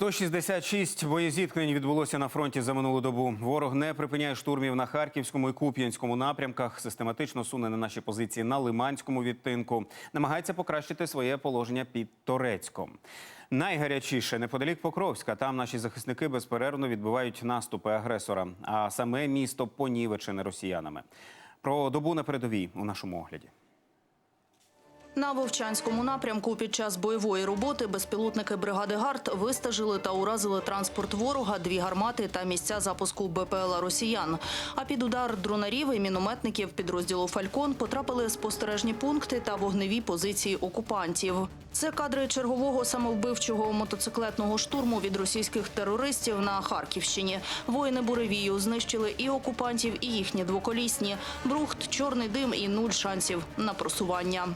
166 боєзіткнень відбулося на фронті за минулу добу. Ворог не припиняє штурмів на харківському і куп'янському напрямках. Систематично суне на наші позиції на лиманському відтинку. Намагається покращити своє положення під Торецьком. Найгарячіше неподалік Покровська. Там наші захисники безперервно відбивають наступи агресора. А саме місто понівечене росіянами. Про добу на передовій у нашому огляді. На Вовчанському напрямку під час бойової роботи безпілотники бригади ГАРД вистежили та уразили транспорт ворога, дві гармати та місця запуску БПЛА росіян. А під удар дронарів і мінометників підрозділу Фалькон потрапили спостережні пункти та вогневі позиції окупантів. Це кадри чергового самовбивчого мотоциклетного штурму від російських терористів на Харківщині. Воїни буревію знищили і окупантів, і їхні двоколісні. Брухт, чорний дим і нуль шансів на просування.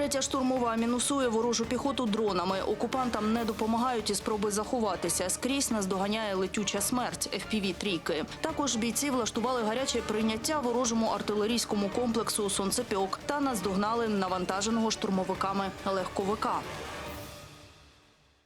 Третя штурмова мінусує ворожу піхоту дронами. Окупантам не допомагають і спроби заховатися. Скрізь наздоганяє летюча смерть fpv трійки. Також бійці влаштували гаряче прийняття ворожому артилерійському комплексу Сонцепьок та наздогнали навантаженого штурмовиками легковика.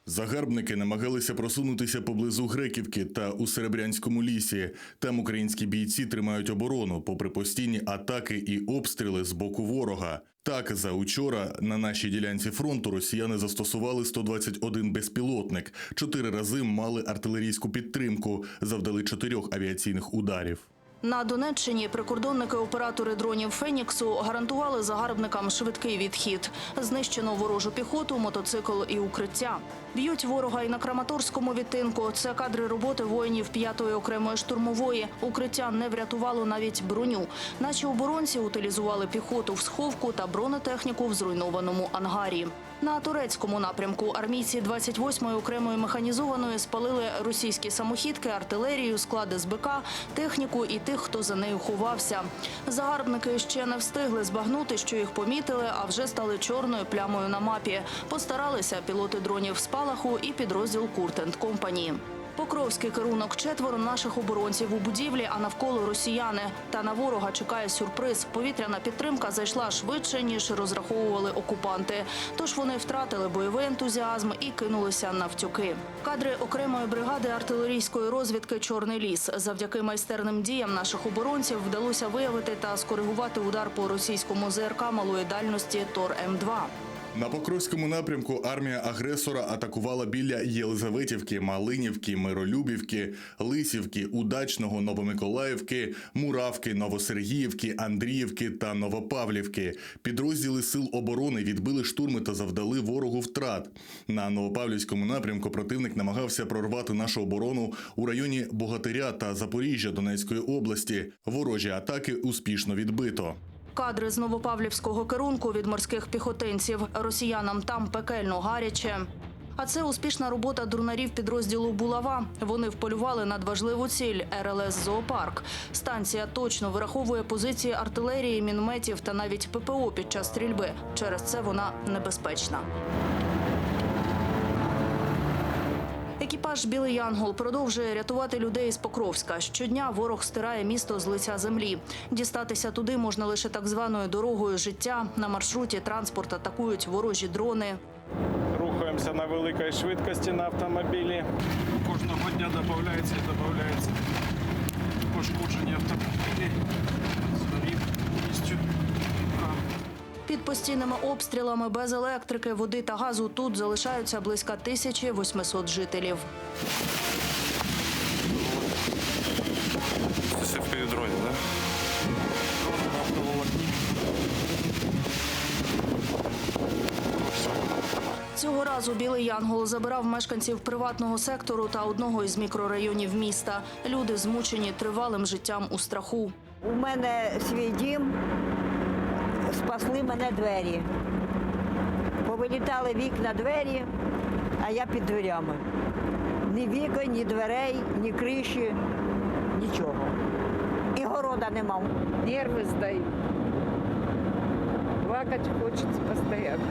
Загарбники намагалися просунутися поблизу Греківки та у Серебрянському лісі. Там українські бійці тримають оборону, попри постійні атаки і обстріли з боку ворога. Так, за учора на нашій ділянці фронту росіяни застосували 121 безпілотник, чотири рази мали артилерійську підтримку, завдали чотирьох авіаційних ударів. На Донеччині прикордонники-оператори дронів Феніксу гарантували загарбникам швидкий відхід. Знищено ворожу піхоту, мотоцикл і укриття. Б'ють ворога і на Краматорському відтинку. Це кадри роботи воїнів 5-ї окремої штурмової. Укриття не врятувало навіть броню. Наші оборонці утилізували піхоту в сховку та бронетехніку в зруйнованому ангарі. На турецькому напрямку армійці 28-ї окремої механізованої спалили російські самохідки, артилерію, склади СБК, техніку і тих, хто за нею ховався. Загарбники ще не встигли збагнути, що їх помітили, а вже стали чорною плямою на мапі. Постаралися пілоти дронів спалаху і підрозділ Куртенд Компані. Покровський керунок четверо наших оборонців у будівлі, а навколо росіяни. Та на ворога чекає сюрприз. Повітряна підтримка зайшла швидше ніж розраховували окупанти. Тож вони втратили бойовий ентузіазм і кинулися навтюки. Кадри окремої бригади артилерійської розвідки Чорний ліс. Завдяки майстерним діям наших оборонців вдалося виявити та скоригувати удар по російському ЗРК малої дальності Тор М2. На Покровському напрямку армія агресора атакувала біля Єлизаветівки, Малинівки, Миролюбівки, Лисівки, Удачного, Новомиколаївки, Муравки, Новосергіївки, Андріївки та Новопавлівки. Підрозділи сил оборони відбили штурми та завдали ворогу втрат. На Новопавлівському напрямку противник намагався прорвати нашу оборону у районі Богатиря та Запоріжжя Донецької області. Ворожі атаки успішно відбито. Кадри з Новопавлівського керунку від морських піхотинців. Росіянам там пекельно гаряче. А це успішна робота дурнарів підрозділу Булава. Вони вполювали надважливу ціль РЛС Зоопарк. Станція точно вираховує позиції артилерії, мінометів та навіть ППО під час стрільби. Через це вона небезпечна. Екіпаж Білий Янгол продовжує рятувати людей з Покровська. Щодня ворог стирає місто з лиця землі. Дістатися туди можна лише так званою дорогою життя. На маршруті транспорт атакують ворожі дрони. Рухаємося на великій швидкості на автомобілі. Кожного дня додається і додається Під постійними обстрілами без електрики, води та газу тут залишаються близько 1800 жителів. Це в півдроні, так? Цього разу Білий Янгол забирав мешканців приватного сектору та одного із мікрорайонів міста. Люди змучені тривалим життям у страху. У мене свій дім, спасли мене двері. Повилітали вікна двері, а я під дверями. Ні вікон, ні дверей, ні криші, нічого. І города не мав. нервы сдают. Плакать хочется постоянно.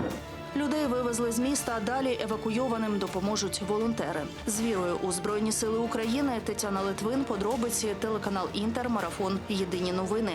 Людей вивезли з міста, а далі евакуйованим допоможуть волонтери. З вірою у Збройні Сили України Тетяна Литвин, подробиці, телеканал Інтер, марафон. Єдині новини.